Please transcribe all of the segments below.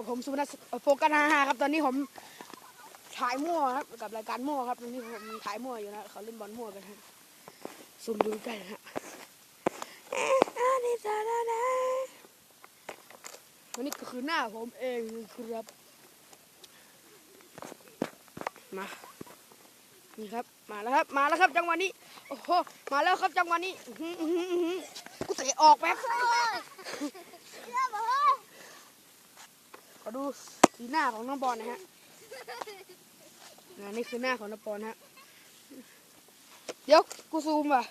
กับผมสุนัทโฟกัสฮาฮาครับ ตอนนี้ผมถ่ายมั่วครับ กับรายการมั่วครับตอนนี้ผมถ่ายมั่วอยู่นะเขาเล่นบอลมั่วกันฮะซูมดูกล้นฮะอันนี้ซาดาดาวันนี้ก็คือหน้าผมเองครับ มานี่ครับ มาแล้วครับ มาแล้วครับ จังหวะนี้ โอ้โห มาแล้วครับ จังหวะนี้กูเตะออกแป๊บ อดูสีหน้าของน้องบอลนะฮะนี่คือหน้าของน้องบอลฮะ เดี๋ยวกูซูมว่ะ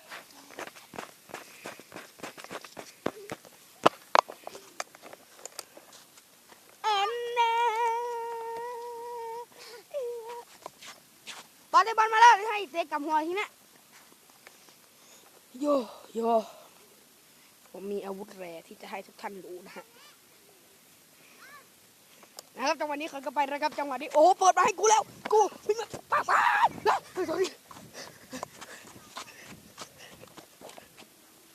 บอลได้บอลมาแล้วให้เตะกับหัวทีนะโยโยผมมีอาวุธแร่ที่จะให้ทุกท่านดูนะฮะ นะครับจังหวะนี้เขาก็ไปนะครับจังหวะนี้โอ้เปิดมาให้กูแล้ว กูวิ่งมาป้าป้าแล้ว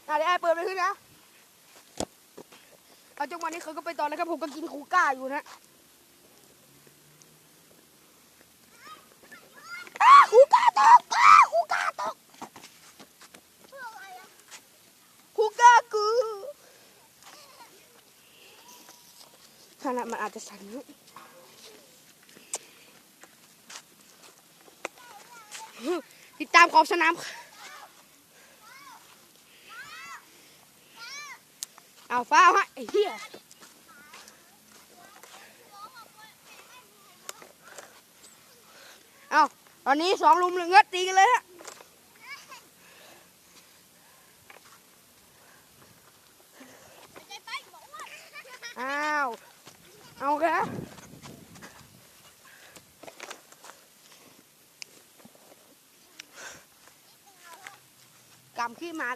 อะเดี๋ยวไอ้เปิดไปขึ้นนะเอาจังหวะนี้เขาก็ไปต่อนะครับผมก็กินคูก้าอยู่นะอ้าคูก้าตกอ้าคูก้าตกคูก้ากู ขนาดมันอาจจะสั่นนะติดตามขอบสนามเอาฟ้าวฮะไอ้เหี้ยเอาตอนนี้สองลุมหนึ่งเงือตีกันเลยฮะ อ้าว เอาแค่กำขี้มา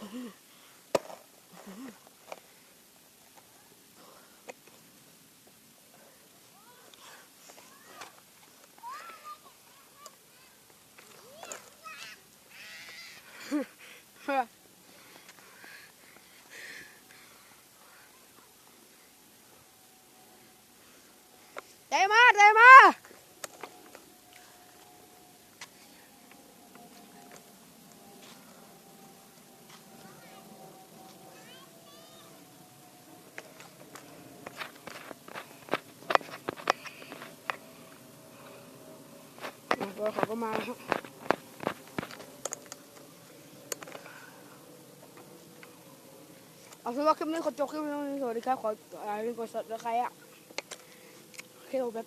อืม เตะมาเตะมาอะก็เขาก็มาแล้วฮะ เอาเป็นว่าคลิปนี้ขอจบคลิปนี้สวัสดีครับขออ่านกดซับสไครต์อะโอเคแบบ